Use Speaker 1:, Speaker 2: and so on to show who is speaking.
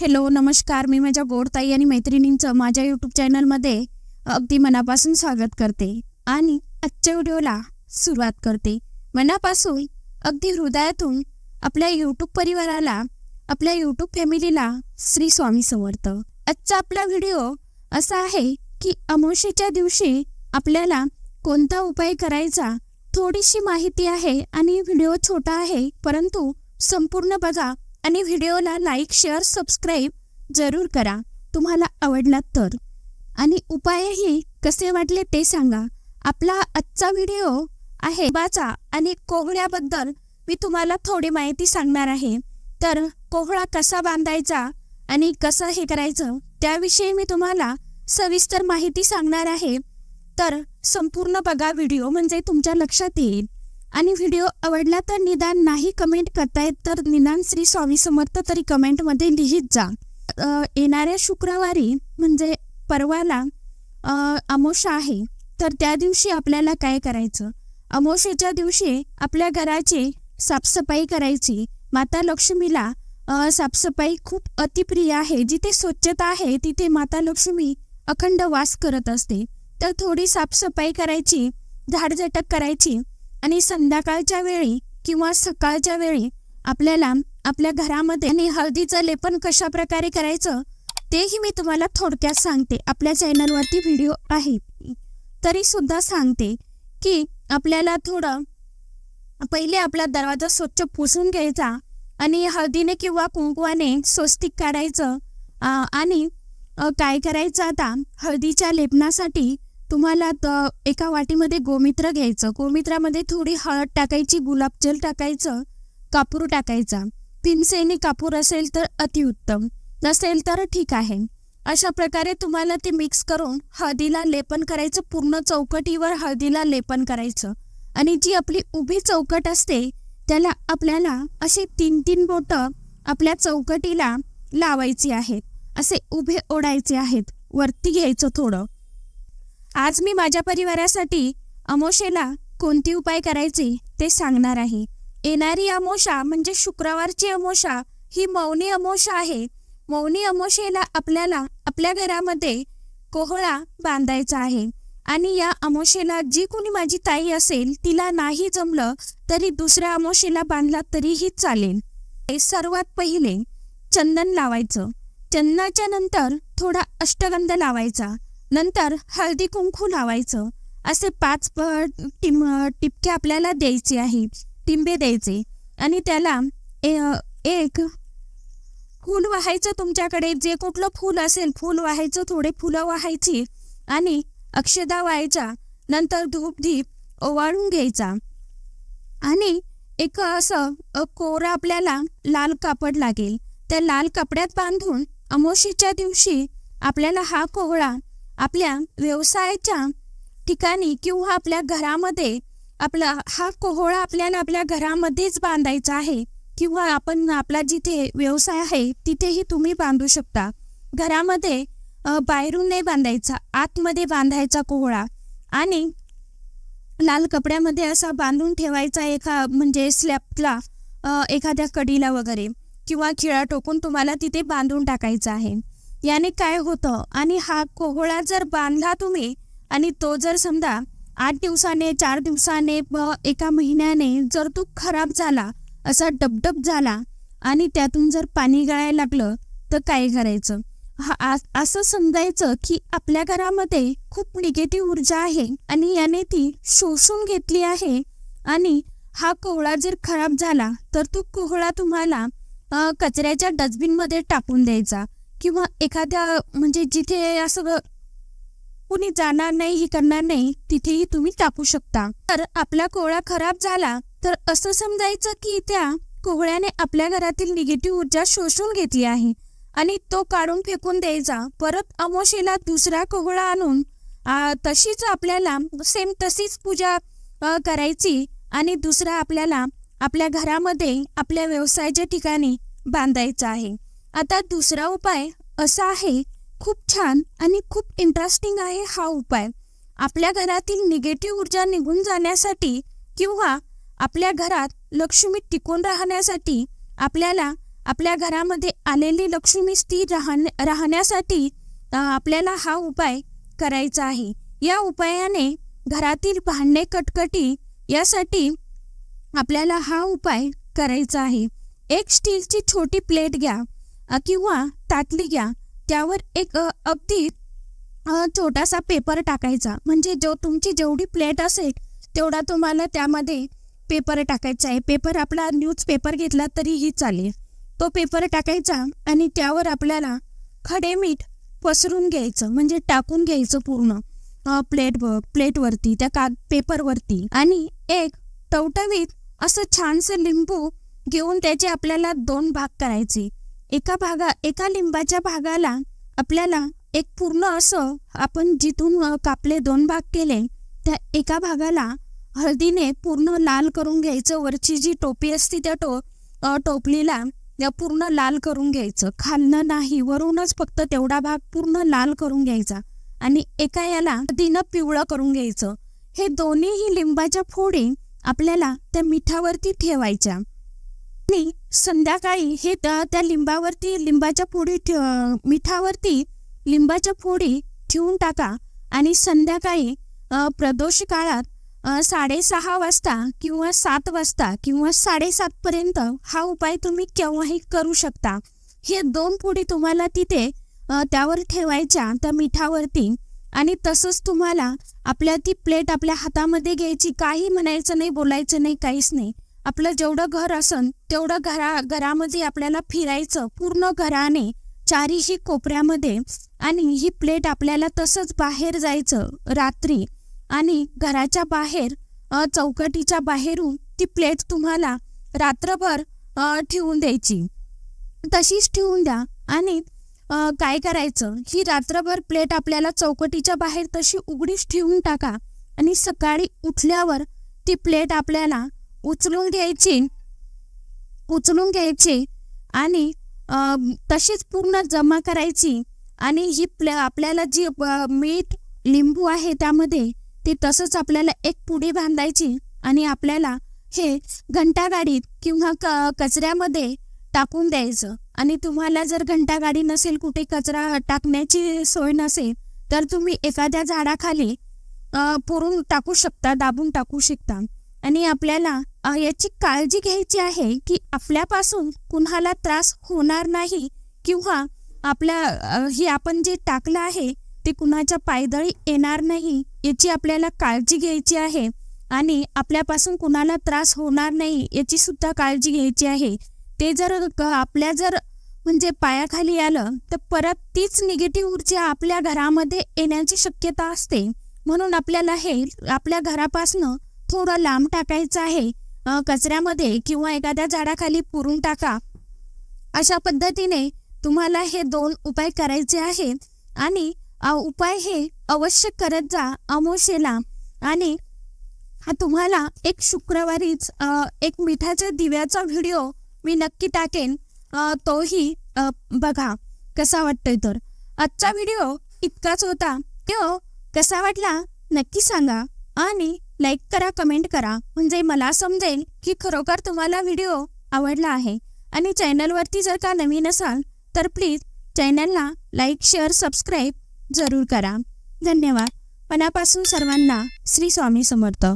Speaker 1: Hello नमस्कार. मी माझ्या गोडताई आणि मैत्रिणींचं माझ्या यूट्यूब चॅनलमध्ये अगदी मनापासून स्वागत करते आणि आजच्या व्हिडिओला सुरुवात करते. मनापासून अगदी हृदयातून आपल्या यूट्यूब परिवाराला आपल्या यूट्यूब फॅमिलीला श्री स्वामी समर्थ. आजचा आपला व्हिडिओ असा आहे की अमावशेच्या दिवशी आपल्याला कोणता उपाय करायचा थोडीशी माहिती आहे आणि व्हिडिओ छोटा आहे परंतु संपूर्ण बघा आणि व्हिडिओला लाईक शेअर सबस्क्राईब जरूर करा. तुम्हाला आवडला तर. आणि उपायही कसे वाटले ते सांगा. आपला आजचा व्हिडिओ आहे बाचा आणि कोहळ्याबद्दल मी तुम्हाला थोडी माहिती सांगणार आहे. तर कोहळा कसा बांधायचा आणि कसं हे करायचं त्याविषयी मी तुम्हाला सविस्तर माहिती सांगणार आहे. तर संपूर्ण बघा व्हिडिओ म्हणजे तुमच्या लक्षात येईल. आणि व्हिडिओ आवडला तर निदान नाही कमेंट करतायत तर निदान श्री स्वामी समर्थ तरी कमेंटमध्ये लिहित जा. येणाऱ्या शुक्रवारी म्हणजे परवाला अमोशा आहे तर त्या दिवशी आपल्याला काय करायचं? अमोशेच्या दिवशी आपल्या घराची साफसफाई करायची. माता लक्ष्मीला साफसफाई खूप अतिप्रिय आहे. जिथे स्वच्छता आहे तिथे माता लक्ष्मी अखंड वास करत असते. तर थोडी साफसफाई करायची झाडझटक करायची आणि संध्याकाळच्या वेळी किंवा सकाळच्या वेळी आपल्याला आपल्या घरामध्ये आणि हळदीचं लेपन कशा प्रकारे करायचं तेही मी तुम्हाला थोडक्यात सांगते. आपल्या चॅनलवरती व्हिडिओ आहे. तरी सुद्धा सांगते की आपल्याला थोडं पहिले आपला दरवाजा स्वच्छ पुसून घ्यायचा आणि हळदीने किंवा कुंकवाने स्वस्तिक काढायचं. आणि काय करायचं आता? हळदीच्या लेपनासाठी तुम्हाला एका वाटीमध्ये गोमित्र घ्यायचं. गोमित्रामध्ये थोडी हळद टाकायची गुलाबजल टाकायचं कापूर टाकायचा. पिंसेने कापूर असेल तर अतिउत्तम नसेल तर ठीक आहे. अशा प्रकारे तुम्हाला ते मिक्स करून हळदीला लेपन करायचं. पूर्ण चौकटीवर हळदीला लेपन करायचं. आणि जी आपली उभी चौकट असते त्याला आपल्याला असे तीन तीन बोटं आपल्या चौकटीला लावायची आहेत. असे उभे ओढायचे आहेत. वरती घ्यायचं थोडं. आज मी माझ्या परिवारासाठी अमोशेला कोणते उपाय करायचे ते सांगणार आहे. येणारी अमोशा म्हणजे शुक्रवारची अमोशा ही मौनी अमोशा आहे. मौनी अमोशेला आपल्याला आपल्या घरामध्ये कोहळा बांधायचा आहे. आणि या अमोशेला जी कोणी माझी ताई असेल तिला नाही जमलं तरी दुसऱ्या अमोशेला बांधला तरीही चालेल. हे सर्वात पहिले चंदन लावायचं. चंदनाच्या नंतर थोडा अष्टगंध लावायचा. नंतर हळदी कुंकू लावायचं. असे पाच टिम टिपके आपल्याला द्यायचे आहे. टिंबे द्यायचे. आणि त्याला ए- एक फूल वाहायचं तुमच्याकडे. जे कुठलं फूल असेल फूल वाहायचं थोडे फुलं वाहायची. आणि अक्षदा व्हायच्या. नंतर धूपधीप ओवाळून घ्यायचा. आणि एक असं अ, कोरं आपल्याला लाल कापड लागेल. त्या लाल कपड्यात बांधून अमोशीच्या दिवशी आपल्याला हा कोहळा आपल्या व्यवसायाच्या ठिकाणी किंवा आपल्या घरामध्ये आपला हा कोहळा आपल्याला आपल्या घरामध्येच बांधायचा आहे किंवा आपण आपला जिथे व्यवसाय आहे तिथेही तुम्ही बांधू शकता. घरामध्ये बाहेरून नाही बांधायचा आतमध्ये बांधायचा कोहळा आणि लाल कपड्यामध्ये असा बांधून ठेवायचा एका म्हणजे स्लॅबला एखाद्या कडीला वगैरे किंवा खिळा टोकून तुम्हाला तिथे बांधून टाकायचा आहे. याने काय होतं? आणि हा कोहळा जर बांधला तुम्ही आणि तो जर समजा आठ दिवसाने चार दिवसाने एका महिन्याने जर तो खराब झाला असा डबडब झाला आणि त्यातून जर पाणी गळायला लागलं तर काय करायचं? हा असं समजायचं की आपल्या घरामध्ये खूप निगेटिव्ह ऊर्जा आहे आणि याने ती शोषून घेतली आहे आणि हा कोहळा जर खराब झाला तर तो कोहळा तुम्हाला कचऱ्याच्या डस्टबिनमध्ये टाकून द्यायचा. किंवा एखाद्या म्हणजे जिथे असं कुणी जाणार नाही हे करणार नाही तिथेही तुम्ही टाकू शकता. तर आपला कोहळा खराब झाला तर असं समजायचं की त्या कोहळ्याने आपल्या घरातील निगेटिव्ह ऊर्जा शोषून घेतली आहे आणि तो काढून फेकून द्यायचा. परत अमोशेला दुसरा कोहळा आणून तशीच आपल्याला सेम तशीच पूजा करायची आणि दुसरा आपल्याला आपल्या घरामध्ये आपल्या व्यवसायाच्या ठिकाणी बांधायचा आहे. आता दुसरा उपाय असा आहे खूप छान आणि खूप इंटरेस्टिंग आहे हा उपाय. आपल्या घरातील निगेटिव्ह ऊर्जा निघून जाण्यासाठी किंवा आपल्या घरात लक्ष्मी टिकून राहण्यासाठी आपल्याला आपल्या घरामध्ये आलेली लक्ष्मी स्थिर राहण राहण्यासाठी आपल्याला हा उपाय करायचा आहे. या उपायाने घरातील भांडे कटकटी यासाठी आपल्याला हा उपाय करायचा आहे. एक स्टीलची छोटी प्लेट घ्या. किंवा ताटली घ्या. त्यावर एक अगदी छोटासा पेपर टाकायचा. म्हणजे जो तुमची जेवढी प्लेट असेल तेवढा तुम्हाला त्यामध्ये पेपर टाकायचा आहे. पेपर आपला न्यूज पेपर घेतला तरीही चालेल. तो पेपर टाकायचा आणि त्यावर आपल्याला खडे मीठ पसरून घ्यायचं. म्हणजे टाकून घ्यायचं पूर्ण. प्लेट प्लेट प्लेटवरती त्या का पेपरवरती. आणि एक टवटवीत असं छानसं लिंबू घेऊन त्याचे आपल्याला दोन भाग करायचे. एका भागा एका लिंबाच्या भागाला आपल्याला एक पूर्ण असं आपण जिथून कापले दोन भाग केले त्या एका भागाला हळदीने पूर्ण लाल करून घ्यायचं. वरची जी टोपी असते त्या टो अ, टोपलीला त्या पूर्ण लाल करून घ्यायचं. खालनं नाही वरूनच फक्त तेवढा भाग पूर्ण लाल करून घ्यायचा आणि एका याला हळदीनं पिवळं करून घ्यायचं. हे दोन्हीही लिंबाच्या फोडी आपल्याला त्या मिठावरती ठेवायच्या. आणि संध्याकाळी हे त्या लिंबावरती लिंबाच्या फोडी मिठावरती लिंबाच्या फोडी ठेवून टाका. आणि संध्याकाळी प्रदोष काळात साडेसहा वाजता किंवा सात वाजता किंवा साडेसातपर्यंत हा उपाय तुम्ही केव्हाही करू शकता. हे दोन पुढी तुम्हाला तिथे त्यावर ठेवायच्या त्या मिठावरती. आणि तसंच तुम्हाला आपल्या ती प्लेट आपल्या हातामध्ये घ्यायची काही म्हणायचं नाही बोलायचं नाही काहीच नाही. आपलं जेवढं घर असन तेवढं घरा घरामध्ये आपल्याला फिरायचं पूर्ण घराने चारीही कोपऱ्यामध्ये आणि ही प्लेट आपल्याला तसंच बाहेर जायचं रात्री. आणि घराच्या बाहेर चौकटीच्या बाहेरून ती प्लेट तुम्हाला रात्रभर ठेवून द्यायची. तशीच ठेवून द्या आणि काय करायचं? ही रात्रभर प्लेट आपल्याला चौकटीच्या बाहेर तशी उघडीच ठेवून टाका आणि सकाळी उठल्यावर ती प्लेट आपल्याला उचलून घ्यायची. उचलून घ्यायची आणि तशीच पूर्ण जमा करायची. आणि ही प्ले आपल्याला जी मीठ लिंबू आहे त्यामध्ये ती तसंच आपल्याला एक पुडी बांधायची आणि आपल्याला हे घंटागाडीत किंवा क कचऱ्यामध्ये टाकून द्यायचं. आणि तुम्हाला जर घंटागाडी नसेल कुठे कचरा टाकण्याची सोय नसेल तर तुम्ही एखाद्या झाडाखाली पुरून टाकू शकता दाबून टाकू शकता. आणि आपल्याला याची काळजी घ्यायची आहे की आपल्यापासून कुणाला त्रास होणार नाही किंवा आपल्या हे आपण जे टाकलं आहे ते कुणाच्या पायदळी येणार नाही याची आपल्याला काळजी घ्यायची आहे. आणि आपल्यापासून कुणाला त्रास होणार नाही याची सुद्धा काळजी घ्यायची आहे. ते जर आपल्या जर म्हणजे पायाखाली आलं तर परत तीच निगेटिव्ह ऊर्जा आपल्या घरामध्ये येण्याची शक्यता असते. म्हणून आपल्याला हे आपल्या घरापासनं थोडं लांब टाकायचं आहे. कचऱ्यामध्ये किंवा एखाद्या झाडाखाली पुरून टाका. अशा पद्धतीने तुम्हाला हे दोन उपाय करायचे आहेत आणि उपाय हे अवश्य करत जा अमोशेला आणि हा तुम्हाला एक शुक्रवारीच एक मिठाच्या दिव्याचा व्हिडिओ मी नक्की टाकेन. तोही बघा कसा वाटतोय तर. आजचा व्हिडिओ इतकाच होता. तो कसा वाटला नक्की सांगा. आणि लाईक करा कमेंट करा. म्हणजे मला समजेल की खरोखर तुम्हाला व्हिडिओ आवडला आहे. आणि चॅनलवरती जर का नवीन असाल तर प्लीज चॅनलला लाईक शेअर सबस्क्राईब जरूर करा. धन्यवाद. मनापासून सर्वांना श्री स्वामी समर्थ.